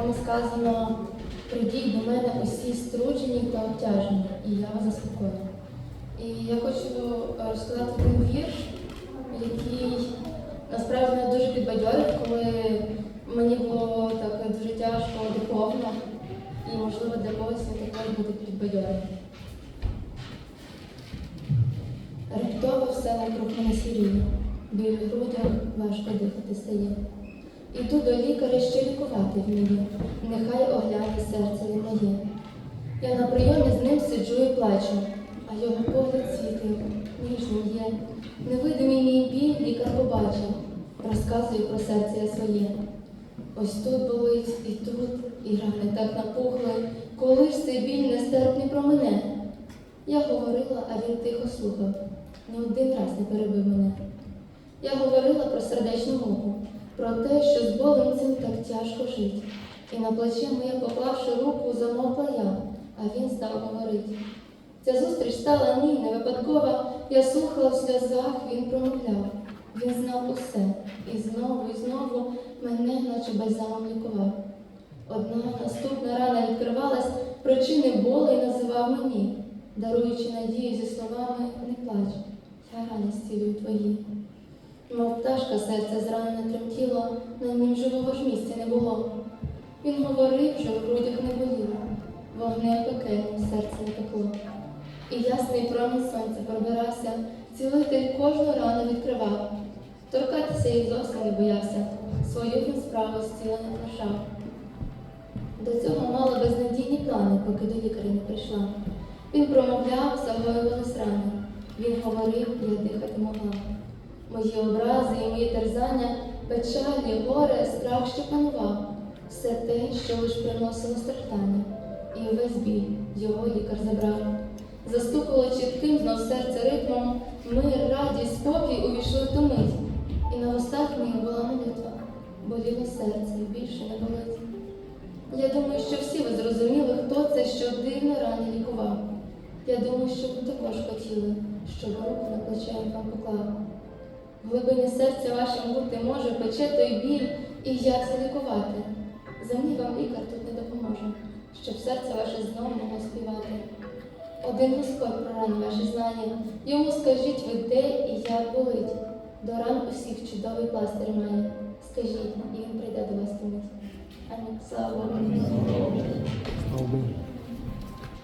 якому сказано прийдіть до мене усі струджені та обтяжені, і я вас заспокою. І я хочу е, розказати один вірш, який насправді мене дуже підбадьорив, коли мені було так дуже тяжко духовно, і можливо для когось він також буде підбадьорив. Раптово все навкруг мене сіріє, біль в грудях важко дихати стає. Іду до лікаря, що лікувати вміє, нехай огляне серце він моє. Я на прийомі з ним сиджу і плачу, а його погляд світлий, ніжним є. Невидимий мій біль лікар побачив, розказую про серце я своє. Ось тут болить, і тут, і рани так напухли, коли ж цей біль нестерпний про мене. Я говорила, а він тихо слухав, ні один раз не перебив мене. Я говорила про сердечну муку, про те, що з болем цим так тяжко жить. І на плече моє, поклавши руку, замовкла я, а він став говорить. Ця зустріч стала ні, не випадкова, я слухала в сльозах, він промовляв. Він знав усе, і знову, і знову мене, наче бальзамом лікував. Одна наступна рана відкривалась, причини болу називав мені, даруючи надію зі словами не плач, я рани зцілюю твої. Мов пташка серце зранене тремтіло, на нім живого ж місця не було. Він говорив, що в грудях не боліло, вогнем пекельним серце не пекло. І ясний промінь сонця пробирався, цілитель кожну рану відкривав. Торкатися їх зовсім не боявся, свою він справу зцілення лишав. До цього мала безнадійні плани, поки до лікаря не прийшла. Він промовляв, загоювались рани. Він говорив, я дихати могла. Мої образи і мої терзання, печалі, горе, страх, що панував, все те, що лиш приносило страждання, і увесь біль його лікар забрав. Застукало чітким знов серце ритмом, мир, радість, спокій увійшли в ту мить. І на устах моїх була молитва, боліло серце і більше не болить. Я думаю, що всі ви зрозуміли, хто це, що дивно рани лікував. Я думаю, що ви також хотіли, щоб руку на плече вам поклав. В глибині серця вашим бути може пече той біль і як залікувати. Землі вам лікар тут не допоможе, щоб серце ваше знов могло співати. Один Господь про рани ваші знає, йому скажіть ви де і як болить. До ран усіх чудовий пластир має. Скажіть, і він прийде до вас тумить. Амінь. Слава Богу.